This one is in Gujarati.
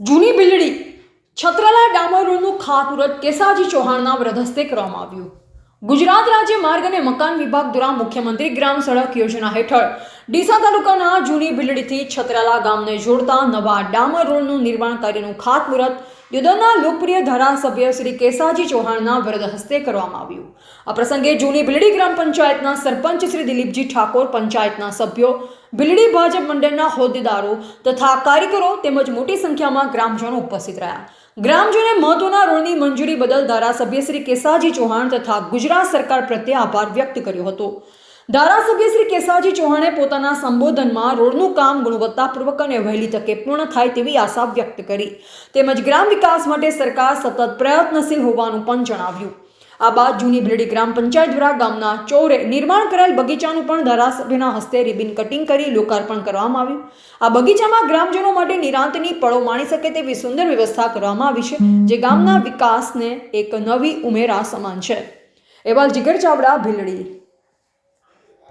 જૂની બિલ્ડી છત્રાલા ડામર રોડનું ખાતમુહૂર્ત કેસાજી ચૌહાણના વ્રધસ્તે કરવામાં આવ્યું. ગુજરાત રાજ્ય માર્ગ અને મકાન વિભાગ દ્વારા મુખ્યમંત્રી ગ્રામ સડક યોજના હેઠળ ડીસા તાલુકાના જૂની બિલડીથી છત્રાલા ગામને જોડતા નવા ડામર રોડનું નિર્માણ કાર્યનું ખાતમુહૂર્ત યુદ્ધના લોકપ્રિય ધારાસભ્ય શ્રી કેસાજી ચૌહાણના વરદ હસ્તે કરવામાં આવ્યું. આ પ્રસંગે જૂની બિલડી ગ્રામ પંચાયતના સરપંચ શ્રી દિલીપજી ઠાકોર, પંચાયતના સભ્યો બિલડી ભાજપ મંડળના હોદ્દેદારો તથા કાર્યકરો તેમજ મોટી સંખ્યામાં ગ્રામજનો ઉપસ્થિત રહ્યા. ગ્રામજનોએ મહત્વના રોડની મંજૂરી બદલ ધારાસભ્ય શ્રી કેસાજી ચૌહાણ તથા ગુજરાત સરકાર પ્રત્યે આભાર વ્યક્ત કર્યો હતો. ધારાસભ્ય શ્રી કેસાજી ચૌહાણે પોતાના સંબોધનમાં રોડનું કામ ગુણવત્તાપૂર્વક અને વહેલી તકે પૂર્ણ થાય તેવી આશા વ્યક્ત કરી. તેમજ ગ્રામ વિકાસ માટે સરકાર સતત પ્રયત્નશીલ હોવાનું પણ જણાવ્યું. આ બાદ જૂની બિલ્ડી ગ્રામ પંચાયત દ્વારા ગામના ચોરે નિર્માણ કરાયેલ બગીચાનું પણ ધારાસભ્યના હસ્તે રિબિન કટિંગ કરી લોકાર્પણ કરવામાં આવ્યું. આ બગીચામાં ગ્રામજનો માટે નિરાંતની પળો માણી શકે તેવી સુંદર વ્યવસ્થા કરવામાં આવી છે, જે ગામના વિકાસને એક નવી ઉમેરા સમાન છે. એવા જીગર ચાવડા, ભીલડી.